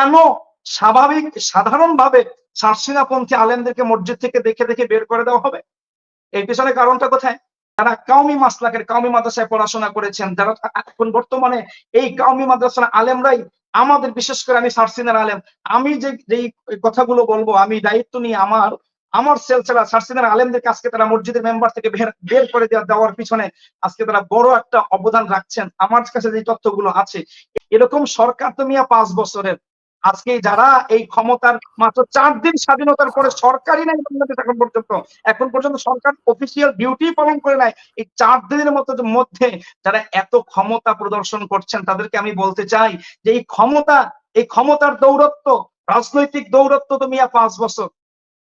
কেন স্বাভাবিক, সাধারণভাবে সারসিনাপন্থী আলেমদেরকে মসজিদ থেকে দেখে দেখে বের করে দেওয়া হবে? এর পিছনে কারণটা কোথায়? যারা কাউমি মাসলাকের কাউমি মাদ্রাসায় পড়াশোনা করেছেন। যারা এখন বর্তমানে এই কাউমি মাদ্রাসার আলেমরাই আমাদের, বিশেষ করে আমি সারসিনার আলেম, আমি যে যেই কথাগুলো বলব, আমি দায়িত্ব নিয়ে আমার আমার সেলসেলা সারসিনার আলেমদেরকে আজকে তারা মসজিদের মেম্বার থেকে বের বের করে দেওয়া দেওয়ার পিছনে আজকে তারা বড় একটা অবদান রাখছেন। আমার কাছে যে তথ্যগুলো আছে, এরকম সরকার তো মিয়া পাঁচ বছরের। আজকে যারা এই ক্ষমতার মাত্র চার দিন স্বাধীনতার পরে সরকারই নাই বাংলাদেশ এখন পর্যন্ত এখন পর্যন্ত সরকার অফিসিয়াল ডিউটি পালন করে নাই। এই চার দিনের মতো মধ্যে যারা এত ক্ষমতা প্রদর্শন করছেন, তাদেরকে আমি বলতে চাই যে এই ক্ষমতা, এই ক্ষমতার দৌরত্ব, রাজনৈতিক দৌরত্ব তো মিয়া পাঁচ বছর।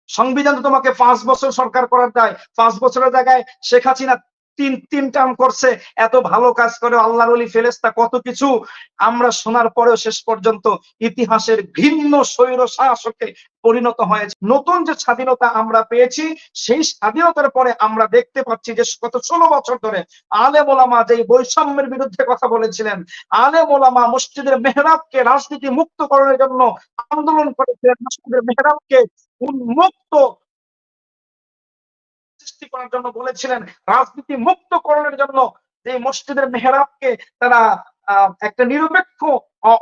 সংবিধান তোমাকে পাঁচ বছর সরকার করার দেয়। পাঁচ বছরের জায়গায় শেখ হাসিনা তিন তিন টার্ম করছে, এত ভালো কাজ করে আল্লাহর অলি ফেরেস্তা কত কিছু। আমরা শোনার পরেও শেষ পর্যন্ত ইতিহাসের ভিন্ন স্বৈর শাসকে পরিণত হয়েছে। নতুন যে স্বাধীনতা আমরা পেয়েছি, সেই স্বাধীনতার পরে আমরা দেখতে পাচ্ছি যে গত ষোলো বছর ধরে আলে মোলামা যে বৈষম্যের বিরুদ্ধে কথা বলেছিলেন আলে মোলামা মসজিদের মেহরাবকে রাজনীতি মুক্ত করার জন্য আন্দোলন করেছিলেন, মসজিদের মেহরাবকে উন্মুক্ত সৃষ্টি করার জন্য বলেছিলেন, রাজনীতি মুক্তকরণের জন্য যে মসজিদের মেহরাবকে তারা একটা নিরপেক্ষ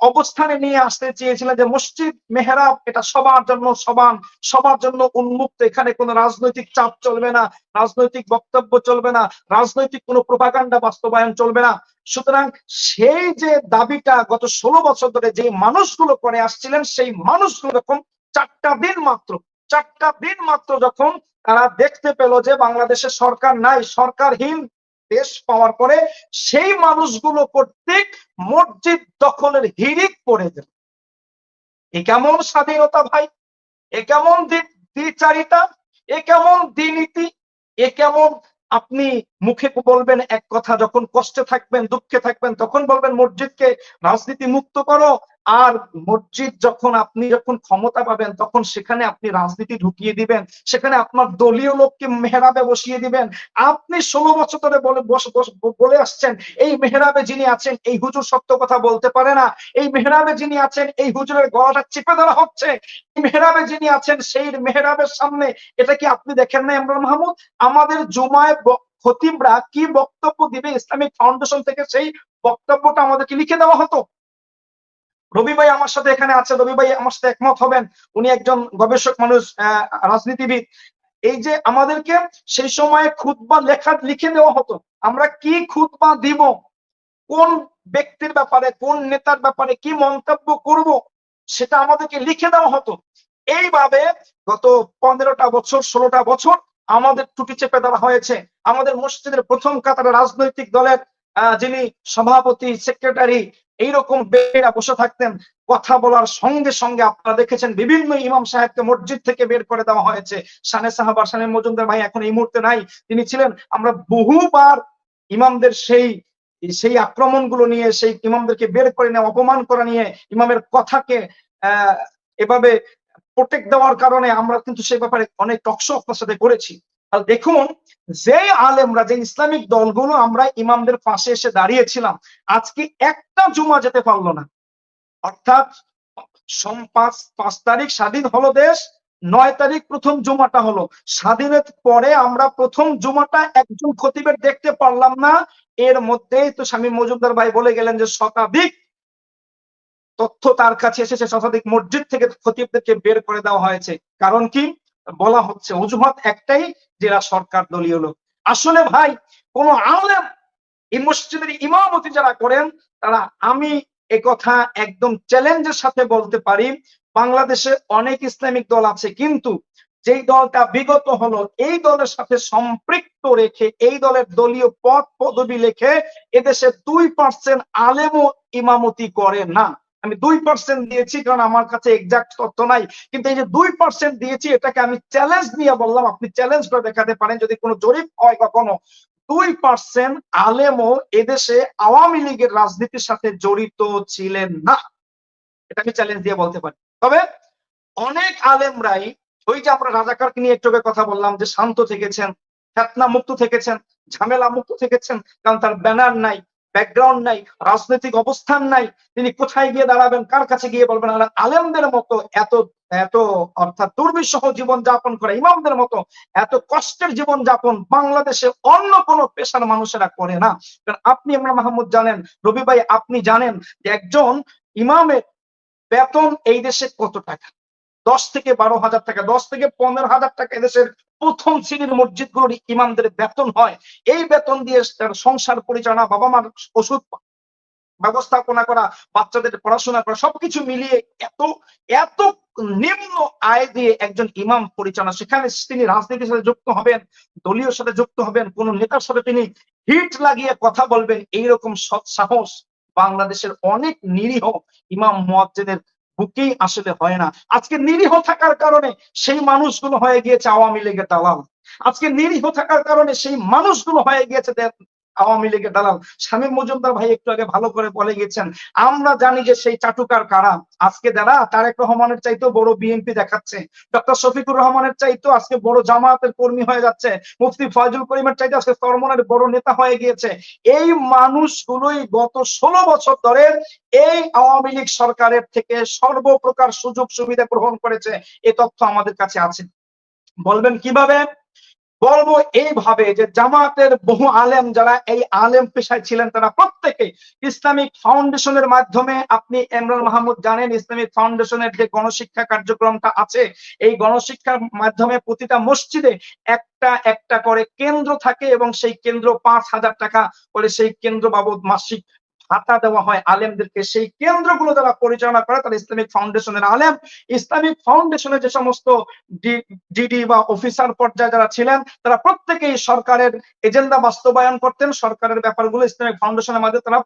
অবস্থানে নিয়ে আসতে চেয়েছিলেন যে মসজিদ মেহরাব এটা সবার জন্য সমান, সবার জন্য উন্মুক্ত, এখানে কোনো রাজনৈতিক চাপ চলবে না, রাজনৈতিক বক্তব্য চলবে না, রাজনৈতিক কোনো প্রভাকাণ্ডা বাস্তবায়ন চলবে না। সুতরাং সেই যে দাবিটা গত ষোলো বছর ধরে যে মানুষগুলো করে আসছিলেন, সেই মানুষগুলো যখন চারটা দিন মাত্র, চারটা দিন মাত্র যখন তারা দেখতে পেল যে বাংলাদেশের সরকার নাই, সরকারহীন দেশ পাওয়ার পরে সেই মানুষগুলো কর্তৃক মসজিদ দখলের হিড়িক পড়ে গেল। এ কেমন স্বাধীনতা ভাই? এ কেমন দ্বিচারিতা? এ কেমন দ্বিনীতি এ কেমন আপনি মুখে বলবেন এক কথা, যখন কষ্টে থাকবেন, দুঃখে থাকবেন, তখন বলবেন, মসজিদকে রাজনীতি মুক্ত করো আর মসজিদ যখন আপনি যখন ক্ষমতা পাবেন, তখন সেখানে আপনি রাজনীতি ঢুকিয়ে দিবেন, সেখানে আপনার দলীয় লোককে মেহরাবে বসিয়ে দিবেন। আপনি ষোলো বছর ধরে বলে বলে আসছেন, এই মেহরাবে যিনি আছেন, এই হুজুর সত্য কথা বলতে পারে না। এই মেহরাবে যিনি আছেন, এই হুজুরের গলাটা চেপে ধরা হচ্ছে। মেহরাবে যিনি আছেন, সেই মেহরাবের সামনে, এটা কি আপনি দেখেন না, ইমরান মাহমুদ? আমাদের জুমায় খতিবরা কি বক্তব্য দিবে, ইসলামিক ফাউন্ডেশন থেকে সেই বক্তব্যটা আমাদেরকে লিখে দেওয়া হতো? রবি ভাই আমার সাথে এখানে আছে, রবি ভাই আমার সাথে একমত হবেন। উনি একজন গবেষক মানুষ রাজনীতিবিদ। এই যে আমাদেরকে সেই সময় খুতবা লেখা লিখে দেওয়া হতো, আমরা কি খুতবা দিব, কোন ব্যক্তির ব্যাপারে, কোন নেতার ব্যাপারে কি মন্তব্য করব, সেটা আমাদেরকে লিখে দেওয়া হতো। এইভাবে গত পনেরোটা বছর, ষোলোটা বছর আমাদের টুটি চেপে দেওয়া হয়েছে। আমাদের মসজিদের প্রথম কাতারে রাজনৈতিক দলের যিনি সভাপতি, সেক্রেটারি এইরকম বেড়া বসে থাকতেন, কথা বলার সঙ্গে সঙ্গে আপনারা দেখেছেন বিভিন্ন ইমাম সাহেবকে মসজিদ থেকে বের করে দেওয়া হয়েছে। সানে সাহাবার সানে মজুমদার ভাই এখন এই মুহূর্তে নাই। তিনি ছিলেন, আমরা বহুবার ইমামদের সেই সেই আক্রমণগুলো নিয়ে, সেই ইমামদেরকে বের করে নেওয়া, অপমান করা নিয়ে ইমামের কথাকে এভাবে প্রোটেক্ট দেওয়ার কারণে আমরা কিন্তু সেই ব্যাপারে অনেক টকশো আপনার সাথে করেছি। দেখুন, যে আলেমরা, যে ইসলামিক দলগুলো আমরা ইমামদের পাশে এসে দাঁড়িয়েছিলাম, আজকে একটা জুমা যেতে পারল না। অর্থাৎ পাঁচ পাঁচ তারিখ স্বাধীন হলো দেশ, নয় তারিখ প্রথম জুমাটা হলো। স্বাধীনের পরে আমরা প্রথম জুমাটা একজন খতিবের দেখতে পারলাম না। এর মধ্যেই তো স্বামী মজুমদার ভাই বলে গেলেন যে শতাধিক তথ্য তার কাছে এসেছে, শতাধিক মসজিদ থেকে খতিবদেরকে বের করে দেওয়া হয়েছে। কারণ কি? বলা হচ্ছে, অজুহাত একটাই যেরা সরকার দলীয় লোক। আসলে ভাই, কোন আলেম এই মসজিদের ইমামতি যারা করেন, তারা আমি কথা একদম চ্যালেঞ্জের সাথে বলতে পারি, বাংলাদেশে অনেক ইসলামিক দল আছে, কিন্তু যেই দলটা বিগত হলো, এই দলের সাথে সম্পৃক্ত রেখে, এই দলের দলীয় পদ, পদবি লেখে, এদেশে দুই পার্সেন্ট আলেমও ইমামতি করে না। আমি দুই পার্সেন্ট দিয়েছি, কারণ আমার কাছে এক্সাক্ট তথ্য নাই। কিন্তু এই যে দুই পার্সেন্ট দিয়েছি, এটাকে আমি চ্যালেঞ্জ নিয়ে বললাম, আপনি চ্যালেঞ্জ করে দেখাতে পারেন, যদি কোনো জরিপ হয় কখনো। দুই পার্সেন্ট আলেমও এদেশে আওয়ামী লীগের রাজনীতির সাথে জড়িত ছিলেন না। এটা আমি চ্যালেঞ্জ দিয়ে বলতে পারি। তবে অনেক আলেমরাই, ওই যে আমরা রাজাকারকে নিয়ে একটু কথা বললাম, যে শান্ত থেকেছেন ফেতনা মুক্ত থেকেছেন ঝামেলা মুক্ত থেকেছেন, কারণ তার ব্যানার নাই। ব্যাকগ্রাউন্ড নাই, রাজনৈতিক অবস্থান নাই। তিনি কোথায় গিয়ে দাঁড়াবেন, কার কাছে গিয়ে বলবেন? আর আলেমদের মতো এত এত অর্থাৎ দুর্বিষহ জীবন যাপন করে, ইমামদের মতো এত কষ্টের জীবন যাপন বাংলাদেশে অন্য কোনো পেশার মানুষেরা করে না। কারণ আপনি আমরা মাহমুদ জানেন, রবি ভাই আপনি জানেন যে একজন ইমামের বেতন এই দেশে কত টাকা? দশ থেকে বারো হাজার টাকা, দশ থেকে পনেরো হাজার টাকা এদেশের প্রথম শ্রেণির মসজিদ মসজিদগুলোর ইমামদের বেতন হয়। এই বেতন দিয়ে তার সংসার পরিচালনা, বাবা মার ওষুধ ব্যবস্থাপনা করা, বাচ্চাদের পড়াশোনা করা, সবকিছু মিলিয়ে এত এত নিম্ন আয় দিয়ে একজন ইমাম পরিচালনা, সেখানে তিনি রাজনীতির সাথে যুক্ত হবেন, দলীয় সাথে যুক্ত হবেন, কোন নেতার সাথে তিনি হিট লাগিয়ে কথা বলবেন, এইরকম সৎ সাহস বাংলাদেশের অনেক নিরীহ ইমাম মুয়াজ্জিনের বুকেই আসলে হয় না। আজকে নিরীহ থাকার কারণে সেই মানুষগুলো হয়ে গিয়েছে আওয়ামী লীগের দালাল। আজকে নিরীহ থাকার কারণে সেই মানুষগুলো হয়ে গিয়েছে আওয়ামী লীগের দালাল। শামীম মজুমদার ভাই একটু আগে ভালো করে বলে গেছেন, আমরা জানি যে সেই চাটুকার কারা। আজকে যারা তারেক রহমানের চাইতেও বড় বিএনপি দেখাচ্ছে। ডক্টর শফিকুর রহমানের চাইতেও আজকে বড় জামায়াতের কর্মী হয়ে যাচ্ছে। মুফতি ফয়জুল করিমের চাইতে আজকে সরমনের বড় নেতা হয়ে গিয়েছে। এই মানুষগুলোই গত ষোলো বছর ধরে এই আওয়ামী লীগ সরকারের থেকে সর্বপ্রকার সুযোগ সুবিধা গ্রহণ করেছে। এ তথ্য আমাদের কাছে আছে। বলবেন কীভাবে? বলব এইভাবে যে জামাতের বহু আলেম যারা এই আলেম পেশায় ছিলেন, তারা প্রত্যেকে ইসলামিক ফাউন্ডেশনের মাধ্যমে, আপনি এমরান মাহমুদ জানেন, ইসলামিক ফাউন্ডেশনের যে গণশিক্ষা কার্যক্রমটা আছে, এই গণশিক্ষার মাধ্যমে প্রতিটা মসজিদে একটা একটা করে কেন্দ্র থাকে এবং সেই কেন্দ্র পাঁচ হাজার টাকা করে সেই কেন্দ্র বাবদ মাসিক ভাতা দেওয়া হয় আলেমদেরকে, সেই কেন্দ্রগুলো যারা পরিচালনা করে তারা ইসলামিক ফাউন্ডেশনের আলেম। ইসলামিক ফাউন্ডেশনের যে সমস্ত ডিডি বা অফিসার পর্যায়ে যারা ছিলেন, তারা প্রত্যেকেই সরকারের এজেন্ডা বাস্তবায়ন করতেন, সরকারের ব্যাপারগুলো ইসলামিক ফাউন্ডেশনের মাধ্যমে তারা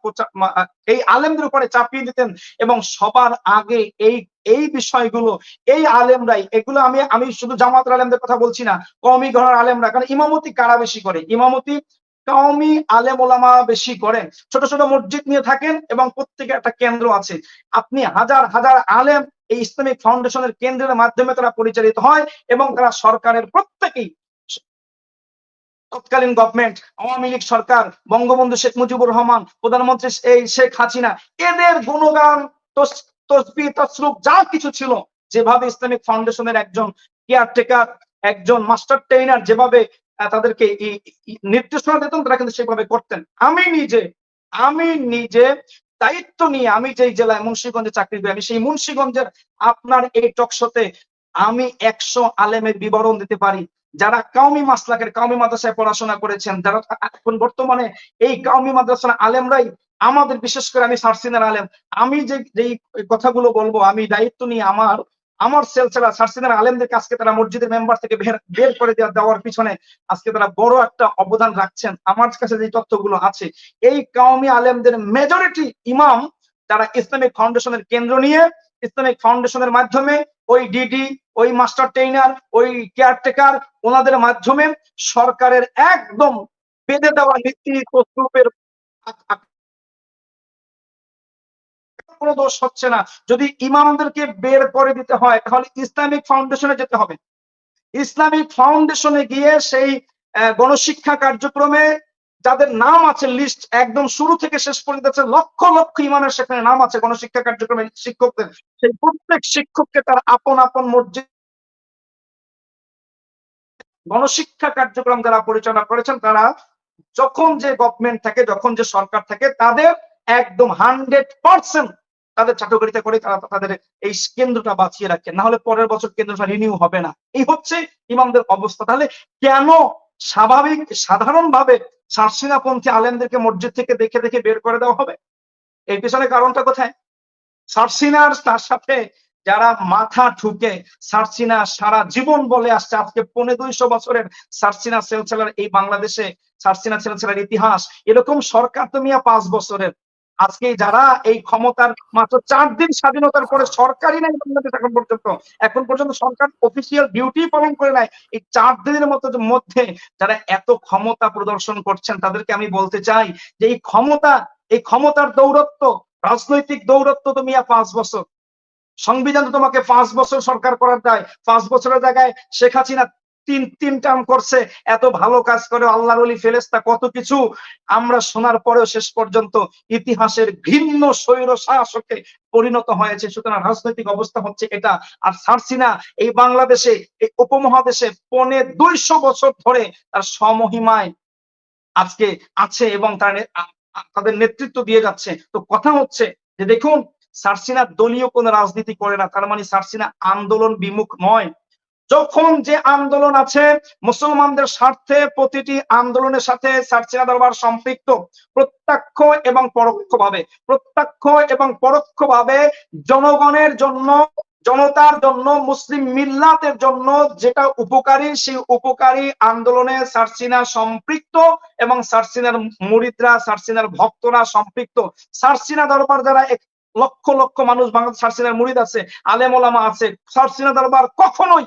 এই আলেমদের উপরে চাপিয়ে দিতেন এবং সবার আগে এই এই বিষয়গুলো, এই আলেমরাই, এগুলো আমি আমি শুধু জামাতের আলেমদের কথা বলছি না কমি ঘরের আলেমরা, কারণ ইমামতি কারা বেশি করে? ইমামতি কওমি আলেম ওলামা বেশি করেন। ছোট ছোট মসজিদ নিয়ে থাকেন এবং প্রত্যেকে একটা কেন্দ্র আছে। আপনি হাজার হাজার আলেম এই ইসলামিক ফাউন্ডেশনের কেন্দ্রের মাধ্যমে তারা পরিচালিত হয় এবং তারা সরকারের প্রত্যেকেই তৎকালীন গভর্নমেন্ট আওয়ামী লীগ সরকার, বঙ্গবন্ধু শেখ মুজিবুর রহমান, প্রধানমন্ত্রী এই শেখ হাসিনা, এদের গুণগান তসবি, তসরুপ যা কিছু ছিল, যেভাবে ইসলামিক ফাউন্ডেশনের একজন কেয়ারটেকার একজন মাস্টার ট্রেনার যেভাবে তাদেরকে নির্দেশনা দিতেন তারা কিন্তু সেভাবে করতেন। আমি নিজে আমি নিজে দায়িত্ব নিয়ে আমি যেই জেলায় মুন্সীগঞ্জে চাকরি করি, আমি সেই মুন্সীগঞ্জের আপনার এই টকশোতে আমি একশো আলেমের বিবরণ দিতে পারি। যারা কাউমি মাসলাকের কাউমি মাদ্রাসায় পড়াশোনা করেছেন, যারা এখন বর্তমানে এই কাউমি মাদ্রাসার আলেমরাই, আমাদের বিশেষ করে আমি সারসিনের আলেম, আমি যে, যেই কথাগুলো বলব, আমি দায়িত্ব নিয়ে আমার আমার সেল ছাড়া সারসিনার আলেমদেরকে আজকে তারা মসজিদের মেম্বার থেকে বের করে দেওয়া, দেওয়ার পিছনে আজকে তারা বড় একটা অবদান রাখছেন। আমার কাছে যে তথ্যগুলো আছে, এই কাউমি আলেমদের মেজরিটি ইমাম তারা ইসলামিক ফাউন্ডেশনের কেন্দ্র নিয়ে, ইসলামিক ফাউন্ডেশনের মাধ্যমে ওই ডিডি ওই মাস্টার ট্রেনার ওই কেয়ারটেকার ওনাদের মাধ্যমে সরকারের একদম বেঁধে দেওয়া নীতি প্রস্তুপের কোনো দোষ হচ্ছে না। যদি ইমামদেরকে বের করে দিতে হয়, তাহলে ইসলামিক ফাউন্ডেশনে যেতে হবে। ইসলামিক ফাউন্ডেশনে গিয়ে সেই গণশিক্ষা কার্যক্রমে যাদের নাম আছে লিস্ট একদম শুরু থেকে শেষ পর্যন্ত আছে, লক্ষ লক্ষ ইমামের সেখানে নাম আছে গণশিক্ষা কার্যক্রমে শিক্ষকদের। সেই প্রত্যেক শিক্ষককে তার আপন আপন মসজিদ গণশিক্ষা কার্যক্রম যারা পরিচালনা করেছেন, তারা যখন যে গভর্নমেন্ট থাকে, যখন যে সরকার থাকে, তাদের একদম হান্ড্রেড পার্সেন্ট তাদের চাটুকারিতা করে তারা তাদের এই কেন্দ্রটা বাঁচিয়ে রাখে। না হলে পরের বছর কেন্দ্রটা রিনিউ হবে না। এই হচ্ছে ইমামদের অবস্থা। তাহলে কেন স্বাভাবিক, সাধারণভাবে সারসিনাপন্থী আলেমদেরকে মসজিদ থেকে দেখে দেখে বের করে দেওয়া হবে? এই পিছনে কারণটা কোথায়? সারসিনার তার সাথে যারা মাথা ঠুকে সারসিনা সারা জীবন বলে আসছে, আজকে পনে দুইশো বছরের সারসিনা সেলসেলার এই বাংলাদেশে সারসিনা সেলসেলার ইতিহাস, এরকম সরকার তো মিয়া পাঁচ বছরের। আজকে যারা এই ক্ষমতার মাত্র চার দিন স্বাধীনতার পরে সরকারি নাই বাংলাদেশ এখন পর্যন্ত এখন পর্যন্ত সরকার অফিসিয়াল ডিউটি পালন করে নাই। এই চার দিনের মতো মধ্যে যারা এত ক্ষমতা প্রদর্শন করছেন, তাদেরকে আমি বলতে চাই যে এই ক্ষমতা, এই ক্ষমতার দৌরত্ব, রাজনৈতিক দৌরত্ব তো মিয়া পাঁচ বছর। সংবিধান তো তোমাকে পাঁচ বছর সরকার করার দেয়। পাঁচ বছরের জায়গায় শেখ হাসিনা তিন তিন টার্ম করছে, এত ভালো কাজ করে আল্লাহর অলি ফেরেস্তা কত কিছু। আমরা শোনার পরেও শেষ পর্যন্ত ইতিহাসের ভিন্ন স্বৈর শাসকে পরিণত হয়েছে। সুতরাং রাজনৈতিক অবস্থা হচ্ছে এটা। আর সারসিনা এই বাংলাদেশে, এই উপমহাদেশে পনে দুইশো বছর ধরে তার সমহিমায় আজকে আছে এবং তার তাদের নেতৃত্ব দিয়ে যাচ্ছে। তো কথা হচ্ছে যে দেখুন, সারসিনা দলীয় কোনো রাজনীতি করে না। তার মানে সারসিনা আন্দোলন বিমুখ নয়। যখন যে আন্দোলন আছে, মুসলমানদের স্বার্থে প্রতিটি আন্দোলনের সাথে সারসিনা দরবার সম্পৃক্ত। প্রত্যক্ষ এবং পরোক্ষভাবে, প্রত্যক্ষ এবং পরোক্ষভাবে জনগণের জন্য, জনতার জন্য, মুসলিম মিল্লাতের জন্য যেটা উপকারী, সেই উপকারী আন্দোলনে সারসিনা সম্পৃক্ত এবং সারসিনার মুরিদরা সারসিনার ভক্তরা সম্পৃক্ত। সারসিনা দরবার যারা লক্ষ লক্ষ মানুষ, বাংলাদেশ সারসিনার মুরিদ আছে, আলেম আছে। সারসিনা দরবার কখনোই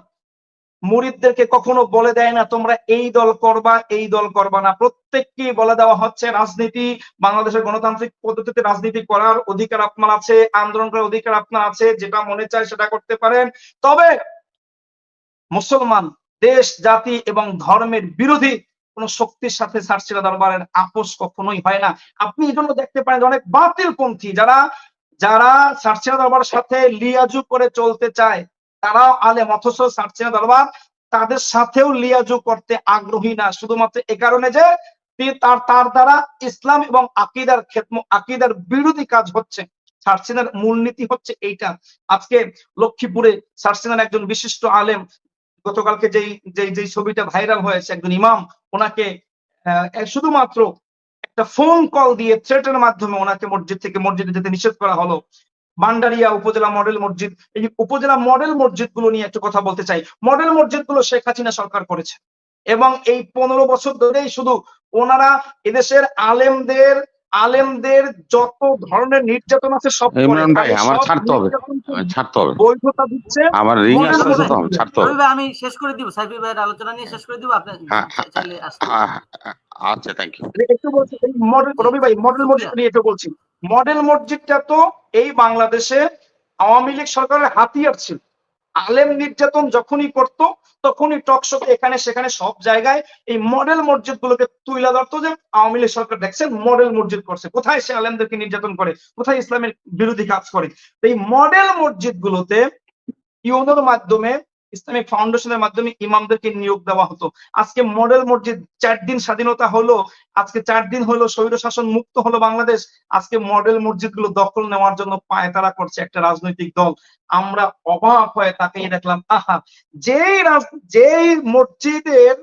মুরিদদেরকে কখনো বলে দেয় না, তোমরা এই দল করবা, এই দল করবা না। প্রত্যেককে বলে দেওয়া হচ্ছে, রাজনীতি, বাংলাদেশের গণতান্ত্রিক পদ্ধতিতে রাজনীতি করার অধিকার আপনার আছে, আন্দোলন করার অধিকার আপনার আছে, যেটা মনে চায় সেটা করতে পারেন। তবে মুসলমান দেশ, জাতি এবং ধর্মের বিরোধী কোন শক্তির সাথে সার্সিরা দরবারের আপোষ কখনোই হয় না। আপনি এই জন্য দেখতে পারেন অনেক বাতিলপন্থী যারা যারা সার্সিরা দরবারের সাথে লিয়াজু করে চলতে চায় তারাও আলেম, অথচ সার্সিনা দরবার তাদের সাথেও লিয়াজু করতে আগ্রহী না। শুধুমাত্র এ কারণে যে তার তার দ্বারা ইসলাম এবং আকিদার ক্ষেত্র আকিদার বিরোধী কাজ হচ্ছে। সার্সিনার মূলনীতি হচ্ছে এইটা। আজকে লক্ষ্মীপুরে সার্সিনার একজন বিশিষ্ট আলেম, গতকালকে যেই যেই ছবিটা ভাইরাল হয়েছে, একজন ইমাম, ওনাকে শুধুমাত্র একটা ফোন কল দিয়ে থ্রেটের মাধ্যমে ওনাকে মসজিদ থেকে মসজিদে যেতে নিষেধ করা হলো। ভান্ডারিয়া উপজেলা মডেল মসজিদ। এই উপজেলা মডেল মসজিদগুলো নিয়ে একটু কথা বলতে চাই। মডেল মসজিদগুলো শেখ হাসিনা সরকার করেছে। এবং এই পনেরো বছর ধরেই শুধু ওনারা এদেশের আলেমদের আলেমদের যত ধরনের নির্যাতন আছে সব ইমরান ভাই, আমার ছাড়তে হবে। ছাড়তে হবে। বৈধতা দিচ্ছে। আমার রিং মনে তো ছাড়তে হবে আমি শেষ করে দিব। সাইফি ভাইয়ের আলোচনা নিয়ে শেষ করে দিব আপনি হ্যাঁ, হ্যাঁ, আসতে হ্যাঁ, আচ্ছা থ্যাংক ইউ একটু বলছি এই মডেল রবি ভাই মডেল মসজিদ নিয়ে একটু বলছি। মডেল মসজিদটা তো এই বাংলাদেশে আওয়ামী লীগ সরকারের হাতিয়ার ছিল। আলেম নির্যাতন যখনই করত, তখনই টকশোতে এখানে, সেখানে সব জায়গায় এই মডেল মসজিদ গুলোকে তুইলা ধরতো যে আওয়ামী লীগ সরকার দেখছেন মডেল মসজিদ করছে। কোথায় সে আলেমদেরকে নির্যাতন করে? কোথায় ইসলামের বিরোধী কাজ করে? এই মডেল মসজিদ গুলোতে ইউনোর মাধ্যমে ইসলামিক ফাউন্ডেশনের মাধ্যমে ইমামদেরকে নিয়োগ দেওয়া হতো। আজকে মডেল মসজিদ, চার দিন স্বাধীনতা হলো, আজকে চার দিন হলো স্বৈর শাসন মুক্ত হলো বাংলাদেশ, আজকে মডেল মসজিদগুলো দখল নেওয়ার জন্য পায়তারা করছে একটা রাজনৈতিক দল। আমরা অবাক হয়ে তাকিয়ে দেখলাম, আহা, যেই যেই মসজিদের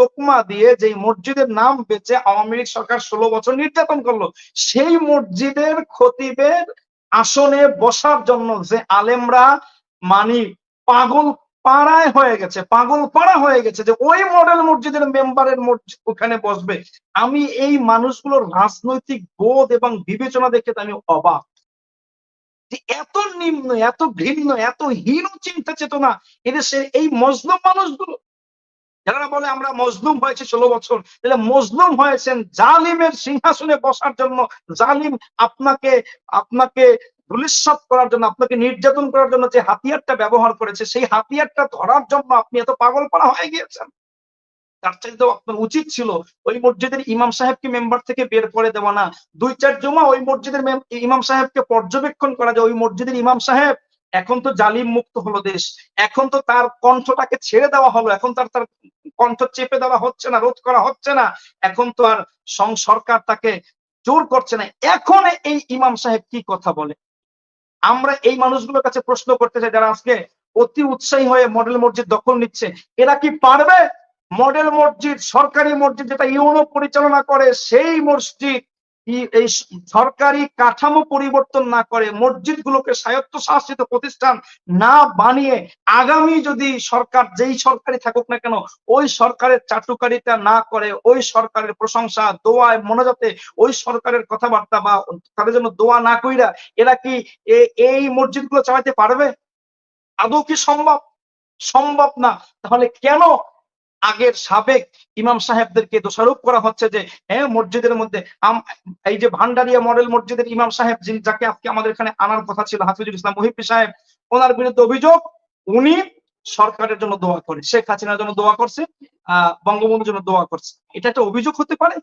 তোকমা দিয়ে যেই মসজিদের নাম বেচে আওয়ামী লীগ সরকার ষোলো বছর নির্যাতন করল, সেই মসজিদের খতিবের আসনে বসার জন্য যে আলেমরা মানি পাগল পাড়ায় হয়ে গেছে, পাগল পাড়া হয়ে গেছে যে ওই মডেল মসজিদের মেম্বারের মসজিদ ওখানে বসবে। আমি এই মানুষগুলোর রাজনৈতিক বোধ এবং বিবেচনা দেখে আমি অবাক। যে এত নিম্ন, এত ঘৃণ্য, এত হীন চিন্তা চেতনা, এদেশের এই মজলুম মানুষগুলো। যারা বলে আমরা মজলুম হয়েছে ষোলো বছর, তাহলে মজলুম হয়েছেন জালিমের সিংহাসনে বসার জন্য। জালিম আপনাকে আপনাকে ধুলিস্বাত করার জন্য, আপনাকে নির্যাতন করার জন্য যে হাতিয়ারটা ব্যবহার করেছে, সেই হাতিয়ারটা ধরার জন্য আপনি এত পাগল পাড়া হয়ে গিয়েছেন। তার চাইতেও আপনার উচিত ছিল ওই মসজিদের ইমাম সাহেবকে মেম্বার থেকে বের করে দেওয়া না। দুই চার জমা ওই মসজিদের ইমাম সাহেবকে পর্যবেক্ষণ করা যায় ওই মসজিদের ইমাম সাহেব এখন তো জালিম মুক্ত হলো দেশ। এখন তো তার কণ্ঠটাকে ছেড়ে দেওয়া হলো। এখন তার তার কণ্ঠ চেপে দেওয়া হচ্ছে না, রোধ করা হচ্ছে না। এখন তো আর সরকার তাকে জোর করছে না। এখন এই ইমাম সাহেব কি কথা বলে? আমরা এই মানুষগুলোর কাছে প্রশ্ন করতে চাই, যারা আজকে অতি উৎসাহী হয়ে মডেল মসজিদ দখল নিচ্ছে, এরা কি পারবে? মডেল মসজিদ, সরকারি মসজিদ যেটা ইউনো পরিচালনা করে, সেই মসজিদ এই সরকারি কাঠামো পরিবর্তন না করে মসজিদ গুলোকে স্বায়ত্তশাসিত প্রতিষ্ঠান না বানিয়ে আগামী যদি সরকার যেই সরকারি থাকুক না কেন, ওই সরকারের চাটুকারিতা না করে, ওই সরকারের প্রশংসা, দোয়ায় মনোজাতে, ওই সরকারের কথাবার্তা বা তাদের জন্য দোয়া না কইরা এরা কি এই মসজিদগুলো চালাতে পারবে? আদৌ কি সম্ভব? সম্ভব না। তাহলে কেন আগের সাবেক ইমাম সাহেবদেরকে দোষারোপ করা হচ্ছে যে হ্যাঁ মসজিদের মধ্যে এই যে ভান্ডারিয়া মডেল মসজিদের ইমাম সাহেব যিনি, যাকে আজকে আমাদের এখানে আনার কথা ছিল, হাফিজুল ইসলাম মহিপি সাহেব, ওনার বিরুদ্ধে অভিযোগ, উনি সরকারের জন্য দোয়া করে, শেখ হাসিনার জন্য দোয়া করছে, আহ, বঙ্গবন্ধুর জন্য দোয়া করছে। এটা একটা অভিযোগ হতে পারে?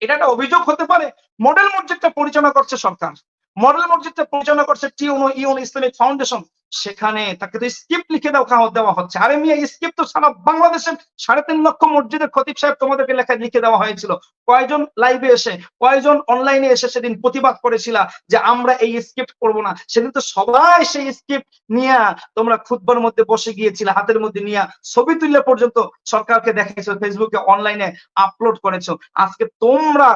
এটা একটা অভিযোগ হতে পারে? মডেল মসজিদটা পরিচালনা করছে সরকার। মডেল মসজিদটা পরিচালনা করছে টিউনো ইউন ইসলামিক ফাউন্ডেশন। সেখানে তাকে তো স্ক্রিপ্ট লিখে খাওয়া দেওয়া হচ্ছে। আরে মিয়া স্ক্রিপ্ট তো সারা বাংলাদেশের সাড়ে তিন লক্ষ মসজিদের খতিব সাহেব তোমাদেরকে লেখা লিখে দেওয়া হয়েছিল। কয়জন লাইভে এসে, কয়জন অনলাইনে এসে সেদিন প্রতিবাদ করেছিল যে আমরা এই স্ক্রিপ্ট করব না। সেদিন তো সবাই সেই স্ক্রিপ্ট নিয়ে তোমরা খুদবার মধ্যে বসে গিয়েছিলে, হাতের মধ্যে নিয়ে ছবি তুললে পর্যন্ত সরকারকে দেখাইছো ফেসবুকে অনলাইনে আপলোড করেছ। আজকে তোমরা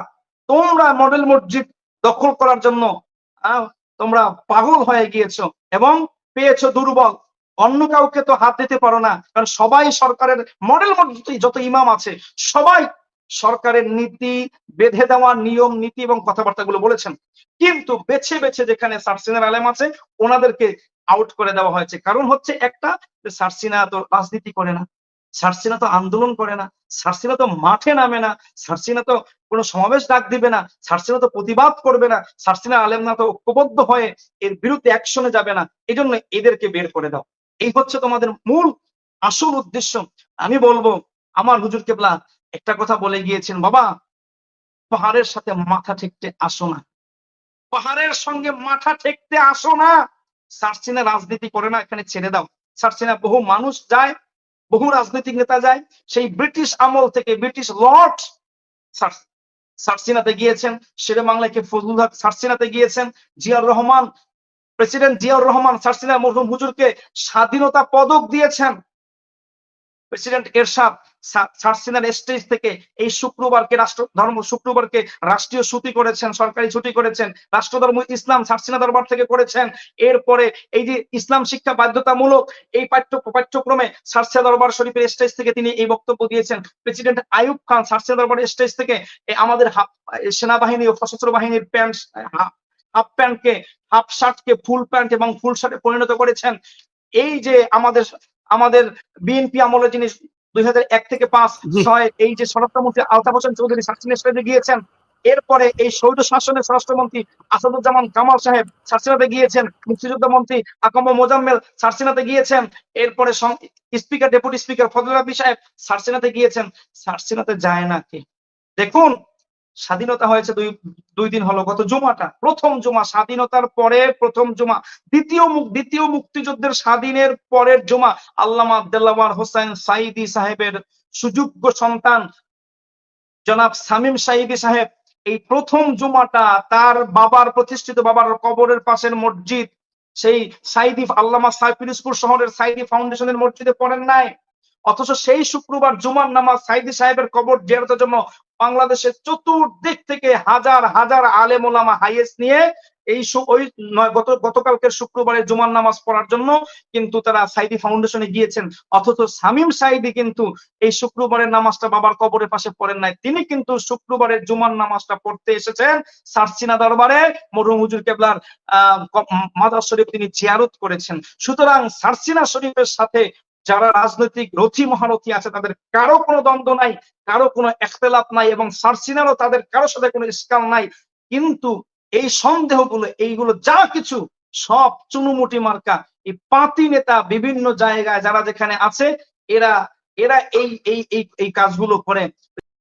তোমরা মডেল মসজিদ দখল করার জন্য তোমরা পাগল হয়ে গিয়েছো এবং পেয়েছ দুর্বল। অন্য কাউকে তো হাত দিতে পারো না, কারণ সবাই সরকারের মডেল যত ইমাম আছে, সবাই সরকারের নীতি, বেঁধে দেওয়া নিয়ম, নীতি এবং কথাবার্তাগুলো বলেছেন। কিন্তু বেছে বেছে যেখানে সার্সিনার আলেম আছে, ওনাদেরকে আউট করে দেওয়া হয়েছে। কারণ হচ্ছে একটা সার্সিনা তো রাজনীতি করে না। সার্সিনা তো আন্দোলন করে না, সার্সিনা তো মাঠে নামে না, সার্সিনা তো কোনো সমাবেশ ডাক দিবে না, সার্সিনা তো প্রতিবাদ করবে না, সার্সিনা আলেম না তো ঐক্যবদ্ধ হয়ে এর বিরুদ্ধে অ্যাকশনে যাবে না এই জন্য এদেরকে বের করে দাও। এই হচ্ছে তোমাদের মূল আসল উদ্দেশ্য। আমি বলব, আমার হুজুর কেবলা একটা কথা বলে গিয়েছেন, বাবা, পাহাড়ের সাথে মাথা ঠেকতে আসো না। পাহাড়ের সঙ্গে মাথা ঠেকতে আসো না। সার্সিনা রাজনীতি করে না, এখানে ছেড়ে দাও। সার্সিনা বহু মানুষ যায় বহু রাজনৈতিক নেতা যায়, সেই ব্রিটিশ আমল থেকে ব্রিটিশ লর্ড সার্সিনাতে গিয়েছেন, শেরে বাংলাকে ফজলুল হক সার্সিনাতে গিয়েছেন, জিয়াউর রহমান, প্রেসিডেন্ট জিয়াউর রহমান সার্সিনা মরহুম হুজুরকে স্বাধীনতা পদক দিয়েছেন, প্রেসিডেন্ট এরশাদ। সার্সিনার স্টেজ থেকে এই শুক্রবারকে রাষ্ট্র, ধর্ম, শুক্রবারকে রাষ্ট্রীয় ছুটি করেছেন, সরকারি ছুটি করেছেন, রাষ্ট্রধর্ম, ইসলাম সার্সিনা দরবার থেকে করেছেন। এরপরে এই যে ইসলাম শিক্ষা বাধ্যতামূলক এই পাঠ্য, পাঠ্যক্রমে সার্সিয়া দরবার শরীফের স্টেজ থেকে তিনি এই বক্তব্য দিয়েছেন। প্রেসিডেন্ট আইয়ুব খান সার্সিয়া দরবার স্টেজ থেকে আমাদের সেনাবাহিনী ও সশস্ত্র বাহিনীর প্যান্ট হাফ প্যান্টকে, হাফ শার্টকে ফুল প্যান্ট এবং ফুল শার্টে পরিণত করেছেন। এই যে আমাদের আমাদের বিএনপি আমলে যিনি দুই এক থেকে পাঁচ। ছয় এই যে স্বরাষ্ট্রমন্ত্রী আলতাফ হোসেন চৌধুরী সার্সিনা গিয়েছেন এরপরে এই সৌদ শাসনের স্বরাষ্ট্রমন্ত্রী আসাদুজ্জামান কামাল সাহেব সার্সিনাতে গিয়েছেন মুক্তিযুদ্ধ মন্ত্রী আকম মোজাম্মেল সার্সিনাতে গিয়েছেন এরপরে স্পিকার ডেপুটি স্পিকার ফজল সাহেব সার্সিনাতে গিয়েছেন সার্সিনাতে যায় না কে দেখুন স্বাধীনতা হয়েছে দুই দুই দিন হলো গত জুমাটা। প্রথম জুমা স্বাধীনতার পরে প্রথম জুমা। দ্বিতীয় দ্বিতীয় মুক্তিযুদ্ধের স্বাধীনের পরের জুমা আল্লামা দেল্লাওয়ার হোসেন সাইদি সাহেবের সুযোগ্য সন্তান জনাব সামিম সাইদি সাহেব। এই প্রথম জুমাটা তার বাবার প্রতিষ্ঠিত বাবার কবরের পাশের মসজিদ। সেই সাইদি আল্লামা সাই পিরোজপুর শহরের সাইদি ফাউন্ডেশনের মসজিদে পড়েন নাই। অথচ সেই শুক্রবার জুমার নামাজ সাইদি সাহেবের কবর জিয়ারতের জন্য বাংলাদেশের চতুর্দিক থেকে হাজার হাজার আলেম ওলামা হাইয়েস নিয়ে এই ওই গত শুক্রবারে জুমার নামাজ পড়ার জন্য কিন্তু তারা সাইদি ফাউন্ডেশনে গিয়েছেন। অথচ সামিম সাইদি কিন্তু এই শুক্রবারের নামাজটা বাবার কবরের পাশে পড়েন নাই। তিনি কিন্তু শুক্রবারের জুমার নামাজটা পড়তে এসেছেন সারসিনা দরবারে, মরহুম হুজুর কেবলার, আহ মাদার শরীফ তিনি জিয়ারত করেছেন। সুতরাং সারসিনা শরীফের সাথে যারা রাজনৈতিক রথী মহারথী আছে, তাদের কারও কোনো দ্বন্দ্ব নাই, কারও কোনো একতেলাপ নাই এবং সার্সিনারও তাদের কারও সাথে কোনো স্কাল নাই। কিন্তু এই সন্দেহগুলো, এইগুলো যা কিছু, সব চুনুমুটি মার্কা। এই পাতি নেতা বিভিন্ন জায়গায়, যারা যেখানে আছে, এরা এরা এই এই এই এই কাজগুলো করে।